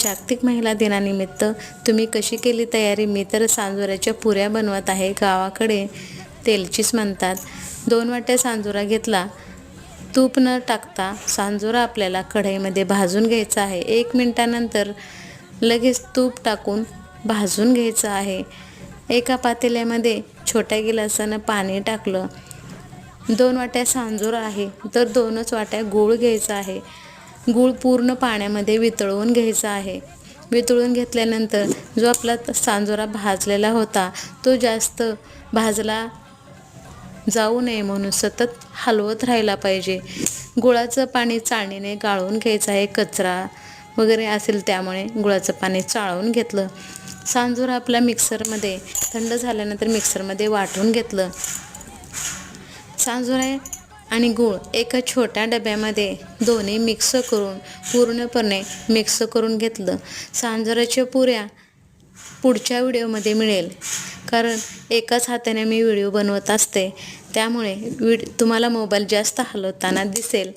जागतिक महिला दिनानिमित्त तुम्ही कशी केली तयारी? मी तर सांजोऱ्याच्या पुऱ्या बनवत आहे. गावाकडे तेलचीच म्हणतात. दोन वाट्या सांजोरा घेतला. तूप न टाकता सांजोरा आपल्याला कढईमध्ये भाजून घ्यायचा आहे. एक मिनटानंतर लगेच तूप टाकून भाजून घ्यायचं आहे. एका पातेल्यामध्ये छोट्या गिलासानं पाणी टाकलं. दोन वाट्या सांजोरा आहे. तर दोनच वाट्या गूळ घ्यायचा आहे. गूळ पूर्ण पाण्यामध्ये वितळवून घ्यायचा आहे. वितळून घेतल्यानंतर जो आपला सांजोरा भाजलेला होता तो जास्त भाजला जाऊ नये म्हणून सतत हलवत राहायला पाहिजे. गुळाचं पाणी चाळणीने गाळून घ्यायचं आहे. कचरा वगैरे असेल त्यामुळे गुळाचं पाणी चाळून घेतलं. सांजोरा आपला मिक्सरमध्ये थंड झाल्यानंतर मिक्सरमध्ये वाटून घेतलं. सांजोरा आणि गूळ एका छोट्या डब्यामध्ये दोन्ही मिक्स करून पूर्णपणे मिक्स करून घेतलं. सांजराच्या पुऱ्या पुढच्या व्हिडिओमध्ये मिळेल. कारण एकाच हाताने मी व्हिडिओ बनवत असते. त्यामुळे विड तुम्हाला मोबाईल जास्त हलवताना दिसेल.